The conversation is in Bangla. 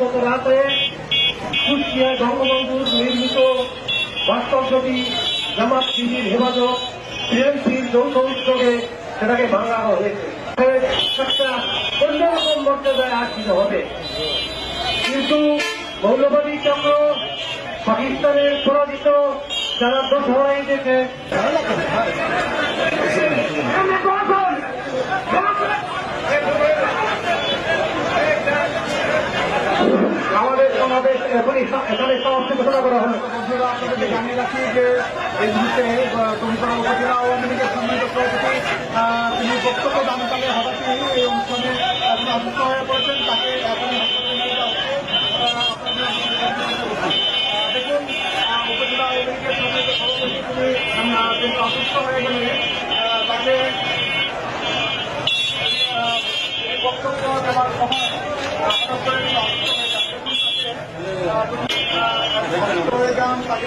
গত রাতে কুষ্টিয়ায় বঙ্গবন্ধুর নির্মিত ছবি জামাত শিবির হেফাজত বিএনপির যৌথ উদ্যোগে সেটাকে ভাঙা হয়েছে। একটা অন্যরকম মর্যাদায় আসিত হবে। কিন্তু মৌলবাদী চক্র পাকিস্তানের পরাজিত যারা দোষরাই দেশে আমাদের সমাবেশ এখনই এখানে যে এই মুহূর্তে কমিশনার উপজেলা আওয়ামী লীগের তিনি বক্তব্য দানকালে হঠাৎই এই অনুষ্ঠানে তিনি অসুস্থ হয়ে পড়েছেন। তাকে আহ, দেখুন উপজেলা আওয়ামী অসুস্থ হয়ে গেলে তাকে বক্তব্য দেওয়ার সময় হঠাৎ করে তিনি অসুস্থ হয়ে যান দেখুন তাকে হয়ে যান তাকে